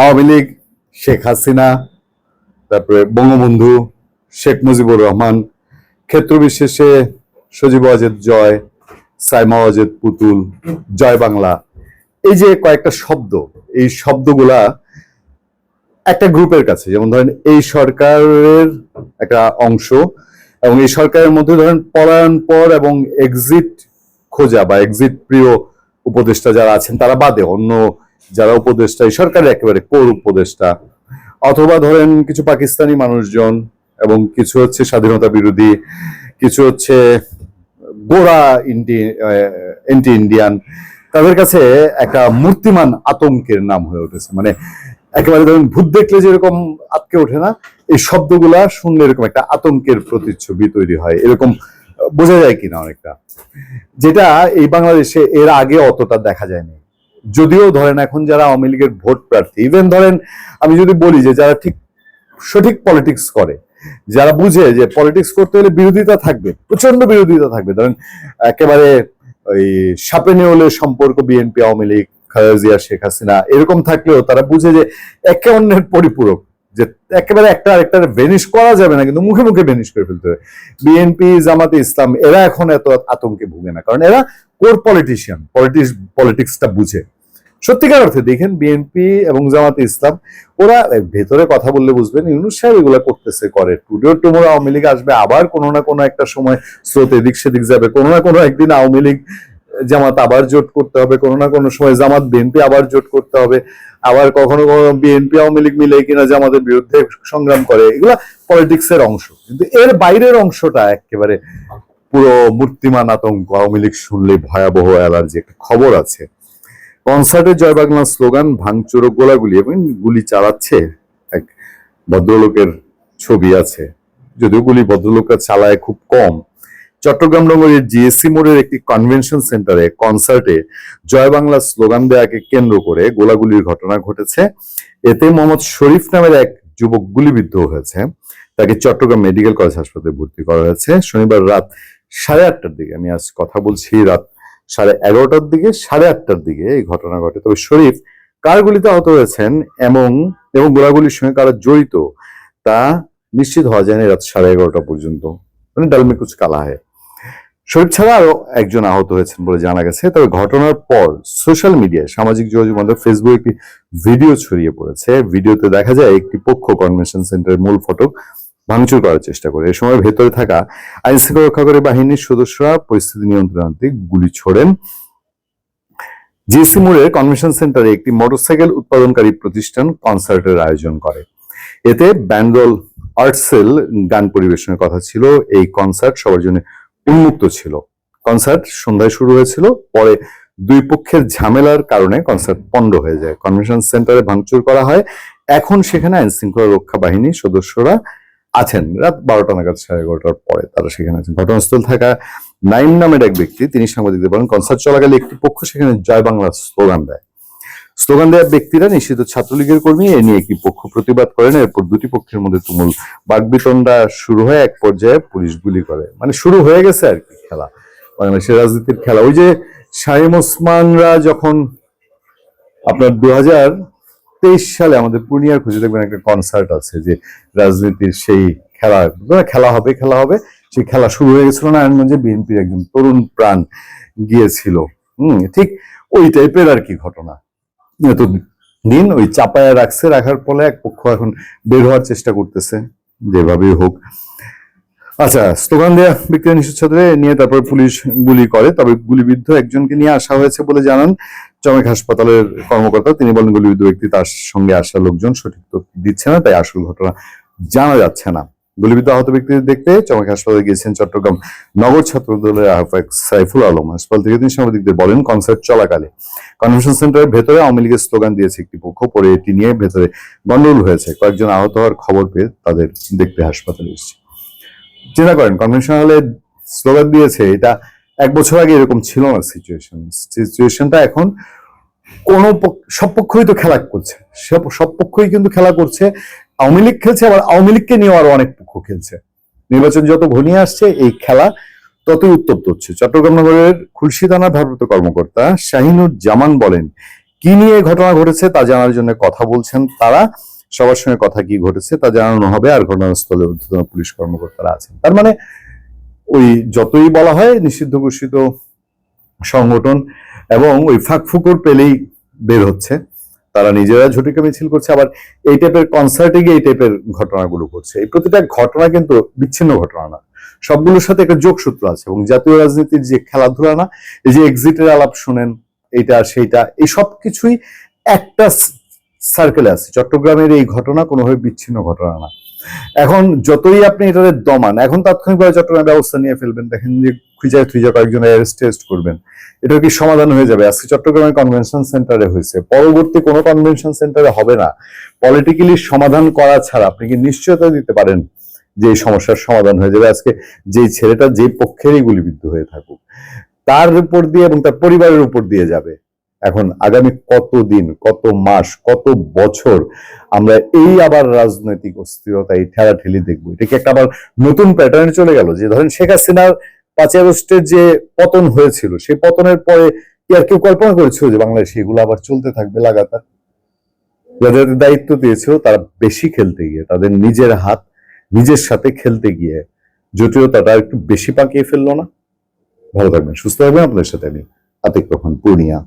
আওয়ামী লীগ, শেখ হাসিনা, তারপরে বঙ্গবন্ধু, শেখ মুজিবুর রহমান, ক্ষেত্র বিশেষে সজীব অজেদ জয়, সাইমা অজেদ পুতুল, জয় বাংলা। এই যে কয়েকটা শব্দ, এই শব্দগুলা একটা গ্রুপের কাছে, যেমন ধরেন এই সরকারের একটা অংশ এবং এই সরকারের মধ্যে ধরেন পলায়ন পর এবং এক্সিট খোঁজা বা এক্সিট প্রিয় উপদেষ্টা যারা আছেন, তারা বাদে, অন্য যারা উপদেষ্টা, এই সরকারের একেবারে কোর উপদেষ্টা, অথবা ধরেন কিছু পাকিস্তানি মানুষজন এবং কিছু হচ্ছে স্বাধীনতা বিরোধী, কিছু হচ্ছে গোড়া ইন্ডি এন্টি ইন্ডিয়ান তাদের কাছে একটা মূর্তিমান আতঙ্কের নাম হয়ে উঠেছে। মানে একেবারে ধরুন ভূত দেখলে যেরকম আটকে ওঠে না, এই শব্দগুলা শুনলে এরকম একটা আতঙ্কের প্রতিচ্ছবি তৈরি হয়। এরকম বোঝা যায় কিনা অনেকটা? যেটা এই বাংলাদেশে এর আগে অতটা দেখা যায়নি। যদিও ধরেন এখন যারা আওয়ামী লীগের ভোট প্রার্থী ইভেন ধরেন আমি যদি বলি যে যারা ঠিক সঠিক পলিটিক্স করে, যারা বুঝে যে পলিটিক্স করতে হলে বিরোধিতা থাকবে প্রচণ্ড বিরোধিতা থাকবে। ধরেন একেবারে ওই সাপে নেওলে সম্পর্ক বিএনপি, আওয়ামী লীগ, খালেদা জিয়া, শেখ হাসিনা, এরকম থাকলেও তারা বুঝে যে একে অন্যের পরিপূরক। যে একেবারে একটা আরেকটা ভেনিশ করা যাবে না, কিন্তু মুখে মুখে ভেনিশ করে ফেলতে হবে। বিএনপি জামাতে ইসলাম, এরা এখন এত আতঙ্কে ভুগে না, কারণ এরা কোর পলিটিশিয়ান পলিটিক্স পলিটিক্সটা বুঝে। সত্যিকার অর্থে দেখেন বিএনপি এবং জামাতে ইসলাম, ওরা ভেতরে কথা বললে বুঝবেন, ইউনুস সাহেব এগুলা করতেছে, করে। টুডে টুমোর আওয়ামী লীগ আসবে, আবার কোনো না কোনো একটা সময় স্রোত এদিক সেদিক যাবে, কোনো না কোনো একদিন আওয়ামী লীগ জামাত আবার জোট করতে হবে, কোনো না কোনো সময় জামাত বিএনপি আবার জোট করতে হবে, আবার কখনো কখনো বিএনপি আওয়ামী লীগ মিলে কিনা জামাতের বিরুদ্ধে সংগ্রাম করে, এগুলো পলিটিক্স এর অংশ। কিন্তু এর বাইরের অংশটা একেবারে পুরো মূর্তিমান আতঙ্ক, আওয়ামী লীগ শুনলে ভয়াবহ অ্যালার্জি একটা খবর আছে। কনসার্টে জয় বাংলা স্লোগান, ভাঙচুর গোলাগুলি এবং গুলি চালাচ্ছে এক ভদ্রলোকের ছবি আছে। যদিও গুলি ভদ্রলোকরা চালায় খুব কম চট্টগ্রাম নগরের জিএসসি মোড়ের একটি কনভেনশন সেন্টারে কনসার্টে জয় বাংলা স্লোগান দেয়াকে কেন্দ্র করে গোলাগুলির ঘটনা ঘটেছে। এতে মোহাম্মদ শরীফ নামের এক যুবক গুলিবিদ্ধ হয়েছে। তাকে চট্টগ্রাম মেডিকেল কলেজ হাসপাতালে ভর্তি করা হয়েছে। শনিবার রাত সাড়ে আটটার দিকে, আমি আজ কথা বলছি রাত সাড়ে এগারোটার দিকে, সাড়ে আটটার দিকে এই ঘটনা ঘটে। তবে শরীফ কার গুলিতে আহত হয়েছেন এবং এবং গোলাগুলির সঙ্গে কারা জড়িত তা নিশ্চিত হওয়া যায়নি রাত সাড়ে এগারোটা পর্যন্ত। মানে ডালমে কুচ কালা হয় শরীফ ছাড়া আরও একজন আহত হয়েছেন বলে জানা গেছে। তবে ঘটনার পর সোশ্যাল মিডিয়ায় সামাজিক যোগাযোগ মাধ্যম ফেসবুকে একটি ভিডিও ছড়িয়ে পড়েছে। ভিডিওতে দেখা যায়, একটি পক্ষ কনভেনশন সেন্টারের মূল ফটক ভাঙচুর করার চেষ্টা করে। এ সময় ভেতরে থাকা আইন শৃঙ্খলা রক্ষাকারী বাহিনীর সদস্যরা পরিস্থিতি নিয়ন্ত্রণার্থে গুলি ছোড়েন। জিএসসি মোড়ের কনভেনশন সেন্টারে একটি মোটরসাইকেল উৎপাদনকারী প্রতিষ্ঠান কনসার্টের আয়োজন করে। এতে ব্যান্ডল, আর্টসেল, গান পরিবেশনের কথা ছিল। এই কনসার্ট সবার জন্য উন্মুক্ত ছিল। কনসার্ট সন্ধ্যায় শুরু হয়েছিল, পরে দুই পক্ষের ঝামেলার কারণে কনসার্ট পণ্ড হয়ে যায়। কনভেনশন সেন্টারে ভাঙচুর করা হয়। এখন সেখানে আইন শৃঙ্খলা রক্ষা বাহিনীর সদস্যরা আছেন। রাত বারোটা নাগাদ সাড়ে এগারোটার পরে তারা সেখানে আছেন। ঘটনাস্থল থাকা নাইম নামের এক ব্যক্তি, তিনি সাংবাদিকদের বলেন, কনসার্ট চলাকালে একটি পক্ষ সেখানে জয় বাংলা স্লোগান দেয়। স্লোগান দেওয়া ব্যক্তিরা নিষিদ্ধ ছাত্রলীগের কর্মী, এ নিয়ে একটি পক্ষ প্রতিবাদ করেন এরপর দুটি পক্ষের মধ্যে তুমুল বাগবিতণ্ডা শুরু হয়। এক পর্যায়ে পুলিশ গুলি করে। মানে শুরু হয়ে গেছে আর কি খেলা। বাংলাদেশের রাজনীতির খেলা। ওই যে শাহিম ওসমানরা যখন আপনার দু তেইশ সালে আমাদের পূর্ণিয়ার খুঁজে দেখবেন একটা কনসার্ট আছে যে রাজনীতির সেই খেলা। খেলা হবে খেলা হবে। সেই খেলা শুরু হয়ে গেছিল নারায়ণগঞ্জে। বিএনপির একজন তরুণ প্রাণ গিয়েছিল। হম, ঠিক ওই টাইপের আর কি ঘটনা। এত দিন ওই চাপায় রাখছে, রাখার ফলে এক পক্ষ এখন বের হওয়ার চেষ্টা করতেছে, যেভাবেই হোক। আচ্ছা স্লোগান দেয়া ব্যক্তিরা নিষেধে নিয়ে তারপর পুলিশ গুলি করে, তবে গুলিবিদ্ধ একজনকে নিয়ে আসা হয়েছে বলে জানান চমেক হাসপাতালের কর্মকর্তা। তিনি বলেন, গুলিবিদ্ধ ব্যক্তি তার সঙ্গে আসা লোকজন সঠিক তথ্য দিচ্ছে না, তাই আসল ঘটনা জানা যাচ্ছে না। গুলিবিদ্ধ আহত ব্যক্তিদের দেখতে চমেক হাসপাতালে গিয়েছেন চট্টগ্রাম নগর ছাত্র দলের আহ্বায়ক সাইফুল আলম। হাসপাতাল থেকে তিনি সাংবাদিকদের বলেন, কনসার্ট চলাকালে কনভেনশন সেন্টারের ভেতরে আওয়ামী লীগের স্লোগান দিয়েছে একটি পক্ষ, পরে এটি নিয়ে ভেতরে গন্ডগোল হয়েছে। কয়েকজন আহত হওয়ার খবর পেয়ে তাদের দেখতে হাসপাতালে এসেছে। চিন্তা করেন, কনভেনশন হলে স্লোগান দিয়েছে, এটা এক বছর আগে এরকম ছিল না সিচুয়েশন সিচুয়েশনটা এখন কোন সব পক্ষই তো খেলা করছে। সব সব পক্ষই কিন্তু খেলা করছে। আওয়ামী লীগ খেলছে, আবার আওয়ামী লীগকে নিয়ে আরও অনেক পক্ষ খেলছে। নির্বাচন যত ঘনিয়ে আসছে, এই খেলা ততই উত্তপ্ত হচ্ছে। চট্টগ্রাম নগরের খুলশি থানার ভারপ্রাপ্ত কর্মকর্তা শাহিনুর জামান বলেন, কি নিয়ে ঘটনা ঘটেছে তা জানার জন্য কথা বলছেন তারা। সবার সঙ্গে কথা কি ঘটেছে তা জানানো হবে আর ঘটনাস্থলে ঊর্ধ্বতন পুলিশ কর্মকর্তারা আছেন। তার মানে ওই যতই বলা হয়, নিষিদ্ধ ঘোষিত সংগঠন এবং ওই ফাঁক ফাঁকফুকুর পেলেই বের হচ্ছে। তারা নিজেরা ঝটিকা মিছিল করছে, আবার এই টাইপের কনসার্টে গিয়ে এই টাইপের ঘটনাগুলো করছে এই প্রতিটা ঘটনা কিন্তু বিচ্ছিন্ন ঘটনা না। সবগুলোর সাথে একটা যোগসূত্র আছে এবং জাতীয় রাজনীতির যে খেলাধুলা না এই যে এক্সিটের আলাপ শুনেন, এইটা, সেইটা, এই সব কিছুই একটা সার্কেলে আছে। চট্টগ্রামের এই ঘটনা কোনোভাবে বিচ্ছিন্ন ঘটনা না। এখন যতই আপনি এটাতে দমান, এখন তাৎক্ষণিকভাবে চট্টগ্রামে ব্যবস্থা নিয়ে ফেলবেন, দেখেন যে খুঁজে খুঁজে কয়েকজন অ্যারেস্ট টেস্ট করবেন। এটা কি সমাধান হয়ে যাবে? আজকে চট্টগ্রামের কনভেনশন সেন্টারে হয়েছে। পরবর্তী কোনো কনভেনশন সেন্টারে হবে না। পলিটিক্যালি সমাধান করা ছাড়া আপনি কি নিশ্চয়তা দিতে পারেন যে সমস্যার সমাধান হয়ে যাবে? আজকে যে ছেলেটা যে পক্ষেরই গুলিবিদ্ধ হয়ে থাকুক, তার উপর দিয়ে এবং তার পরিবারের উপর দিয়ে যাবে। এখন আগামী কত দিন কত মাস, কত বছর আমরা এই আবার রাজনৈতিক অস্থিরতা এই ঠেলাঠেলি দেখব? এটা কি একটা আবার নতুন প্যাটার্নে চলে গেল? যে ধরেন শেখ হাসিনার পাঁচই আগস্টের যে পতন হয়েছিল, সেই পতনের পরে কি আর কেউ কল্পনা করেছিল যে বাংলাদেশে এগুলো আবার চলতে থাকবে লাগাতার? যাদের দায়িত্ব দিয়েছিল, তারা বেশি খেলতে গিয়ে, তাদের নিজের হাত, নিজের সাথে খেলতে গিয়ে জটিলতাটা একটু বেশি পাকিয়ে ফেলল না? ভালো থাকবেন, সুস্থ থাকবেন। আপনাদের সাথে আমি আতিক রহমান, পূর্ণিয়া।